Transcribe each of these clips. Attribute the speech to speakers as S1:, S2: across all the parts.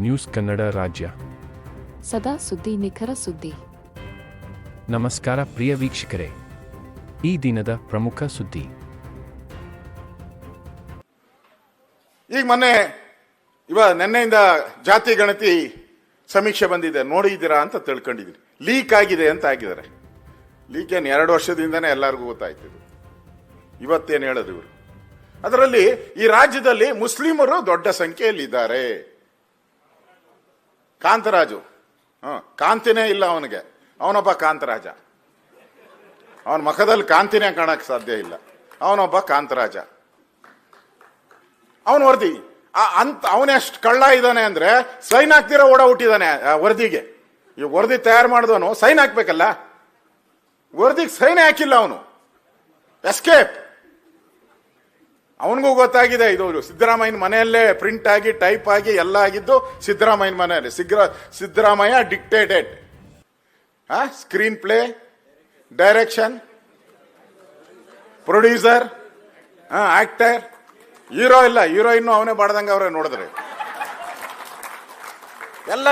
S1: News Kannada ರಾಜ್ಯ.
S2: ಸದಾ ಸುದ್ದಿ ನಿಖರ ಸುದ್ದಿ.
S1: ನಮಸ್ಕಾರ ಪ್ರಿಯ ವೀಕ್ಷಕರೇ. ಈ ದಿನದ ಪ್ರಮುಖ ಸುದ್ದಿ.
S3: ಈಗ ಮೊನ್ನೆ ಇವ ನಿನ್ನೆಯಿಂದ ಜಾತಿ ಗಣತಿ ಸಮೀಕ್ಷೆ ಬಂದಿದೆ. ನೋಡಿದ್ದೀರಾ ಅಂತ ತಿಳ್ಕೊಂಡಿದ್ದೀನಿ ಲೀಕ್ ಆಗಿದೆ ಅಂತ ಆಗಿದ್ದಾರೆ ಲೀಕ್ ಏನು ಎರಡು ವರ್ಷದಿಂದನೇ ಎಲ್ಲರಿಗೂ ಗೊತ್ತಾಯ್ತು ಇದು. ಇವತ್ತೇನು ಹೇಳೋದು ಇವರು? ಅದರಲ್ಲಿ ಈ ರಾಜ್ಯದಲ್ಲಿ ಮುಸ್ಲಿಮರು ದೊಡ್ಡ ಸಂಖ್ಯೆಯಲ್ಲಿ ಇದ್ದಾರೆ ಕಾಂತರಾಜು. ಹ, ಕಾಂತಿನೇ ಇಲ್ಲ ಅವನಿಗೆ. ಅವನೊಬ್ಬ ಕಾಂತರಾಜ. ಅವನ ಮುಖದಲ್ಲಿ ಕಾಂತಿನೇ ಕಾಣಕ್ಕೆ ಸಾಧ್ಯ ಇಲ್ಲ. ಅವನೊಬ್ಬ ಕಾಂತರಾಜ. ಅವನ ವರದಿ ಅಂತ, ಅವನೆಷ್ಟು ಕಳ್ಳ ಇದ್ದಾನೆ ಅಂದ್ರೆ ಸೈನ್ ಹಾಕ್ದಿರ ಓಡ ಹುಟ್ಟಿದಾನೆ ವರದಿಗೆ. ಈ ವರದಿ ತಯಾರು ಮಾಡಿದವನು ಸೈನ್ ಹಾಕ್ಬೇಕಲ್ಲ? ವರದಿಗೆ ಸೈನ್ ಹಾಕಿಲ್ಲ ಅವನು. ಎಸ್ಕೇಪ್ ಅವನಿಗೂ ಗೊತ್ತಾಗಿದೆ, ಇದು ಸಿದ್ದರಾಮಯ್ಯನ ಮನೆಯಲ್ಲೇ ಪ್ರಿಂಟ್ ಆಗಿ ಟೈಪ್ ಆಗಿ ಎಲ್ಲ ಆಗಿದ್ದು ಸಿದ್ದರಾಮಯ್ಯನ ಮನೆಯಲ್ಲಿ. ಸಿಗ್ರ, Siddaramaiah dictated screenplay direction producer actor hero ಇಲ್ಲ ಹೀರೋಯಿನ್ನು ಅವನೇ ಬಾಡ್ದಂಗ ಅವರೇ ನೋಡಿದ್ರೆ. ಎಲ್ಲ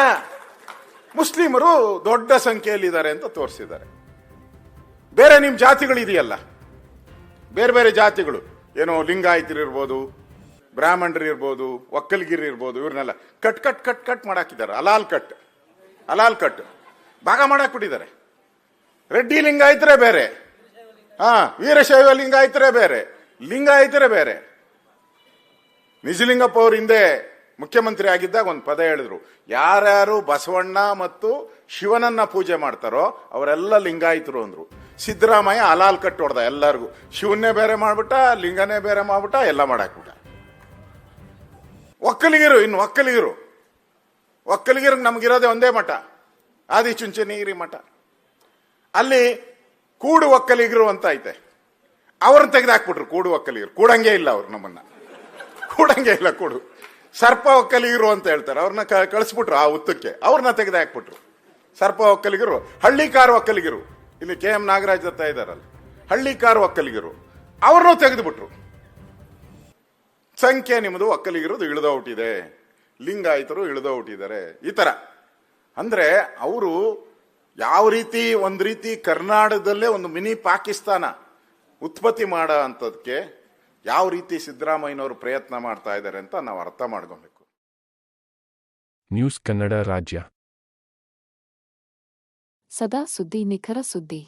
S3: ಮುಸ್ಲಿಮರು ದೊಡ್ಡ ಸಂಖ್ಯೆಯಲ್ಲಿ ಇದ್ದಾರೆ ಅಂತ ತೋರಿಸಿದ್ದಾರೆ. ಬೇರೆ ನಿಮ್ಮ ಜಾತಿಗಳು ಇದೆಯಲ್ಲ? ಬೇರೆ ಬೇರೆ ಜಾತಿಗಳು. ಏನೋ ಲಿಂಗಾಯತರು ಇರ್ಬೋದು, ಬ್ರಾಹ್ಮಣರು ಇರ್ಬೋದು, ಒಕ್ಕಲ್ಗಿರಿ ಇರ್ಬೋದು, ಇವ್ರನ್ನೆಲ್ಲ ಕಟ್ ಕಟ್ ಕಟ್ ಕಟ್ ಮಾಡಾಕಿದ್ದಾರೆ. ಅಲಾಲ್ ಕಟ್ ಅಲಾಲ್ ಕಟ್. ಭಾಗ ಮಾಡಾಕ್ಬಿಟ್ಟಿದ್ದಾರೆ. ರೆಡ್ಡಿ ಲಿಂಗಾಯತರೇ ಬೇರೆ. ಹಾ, ವೀರಶೈವ ಲಿಂಗಾಯತರೇ ಬೇರೆ. ಲಿಂಗಾಯತರೇ ಬೇರೆ. ನಿಜಲಿಂಗಪ್ಪ ಅವ್ರ ಹಿಂದೆ ಮುಖ್ಯಮಂತ್ರಿ ಆಗಿದ್ದಾಗ ಒಂದು ಪದ ಹೇಳಿದ್ರು. ಯಾರ್ಯಾರು ಬಸವಣ್ಣ ಮತ್ತು ಶಿವನನ್ನ ಪೂಜೆ ಮಾಡ್ತಾರೋ ಅವರೆಲ್ಲ ಲಿಂಗಾಯಿತರು ಅಂದ್ರು. ಸಿದ್ದರಾಮಯ್ಯ ಅಲಾಲ್ ಕಟ್ ಹೊಡ್ದ ಎಲ್ಲರಿಗೂ. ಶಿವನ್ನೇ ಬೇರೆ ಮಾಡ್ಬಿಟ್ಟ, ಲಿಂಗನೇ ಬೇರೆ ಮಾಡ್ಬಿಟ್ಟ, ಎಲ್ಲ ಮಾಡಾಕ್ಬಿಟ್ಟ. ಒಕ್ಕಲಿಗರು, ಇನ್ನು ಒಕ್ಕಲಿಗರು. ಒಕ್ಕಲಿಗರಿಗೆ ನಮಗಿರೋದೇ ಒಂದೇ ಮಠ. ಆದಿ ಚುಂಚನಗಿರಿ ಮಠ. ಅಲ್ಲಿ ಕೂಡು ಒಕ್ಕಲಿಗರು ಅಂತ ಐತೆ. ಅವ್ರನ್ನ ತೆಗೆದಾಕ್ಬಿಟ್ರು, ಕೂಡು ಒಕ್ಕಲಿಗರು. ಕೂಡಂಗೆ ಇಲ್ಲ ಅವ್ರು ನಮ್ಮನ್ನ. ಕೂಡಂಗೆ ಇಲ್ಲ, ಕೂಡು. ಸರ್ಪ ಒಕ್ಕಲಿಗರು ಅಂತ ಹೇಳ್ತಾರೆ. ಅವ್ರನ್ನ ಕಳಿಸ್ಬಿಟ್ರು ಆ ಉತ್ತಕ್ಕೆ ಅವ್ರನ್ನ ತೆಗೆದು ಹಾಕ್ಬಿಟ್ರು ಸರ್ಪ ಒಕ್ಕಲಿಗರು, ಹಳ್ಳಿಕಾರ ಒಕ್ಕಲಿಗರು. ಇಲ್ಲಿ ಕೆ ಎಂ ನಾಗರಾಜ್ ದತ್ತ ಇದ್ದಾರಲ್ಲ ಹಳ್ಳಿಕಾರು ಒಕ್ಕಲಿಗರು, ಅವ್ರನ್ನೂ ತೆಗೆದುಬಿಟ್ರು. ಸಂಖ್ಯೆ ನಿಮ್ಮದು ಒಕ್ಕಲಿಗರದು ಇಳಿದೋಗ್ಬಿಟ್ಟಿದೆ ಲಿಂಗಾಯತರು ಹುಟ್ಟಿದ್ದಾರೆ. ಈ ಥರ ಅಂದ್ರೆ ಅವರು ಯಾವ ರೀತಿ, ಒಂದು ರೀತಿ ಕರ್ನಾಟಕದಲ್ಲೇ ಒಂದು ಮಿನಿ ಪಾಕಿಸ್ತಾನ ಉತ್ಪತ್ತಿ ಮಾಡೋ ಅಂಥದ್ಕೆ ಯಾವ ರೀತಿ ಸಿದ್ದರಾಮಯ್ಯನವರು ಪ್ರಯತ್ನ ಮಾಡ್ತಾ ಇದ್ದಾರೆ ಅಂತ ನಾವು ಅರ್ಥ ಮಾಡ್ಕೊಬೇಕು.
S1: ನ್ಯೂಸ್ ಕನ್ನಡ ರಾಜ್ಯ.
S2: ಸದಾ ಸುದ್ದಿ ನಿಖರ ಸುದ್ದಿ.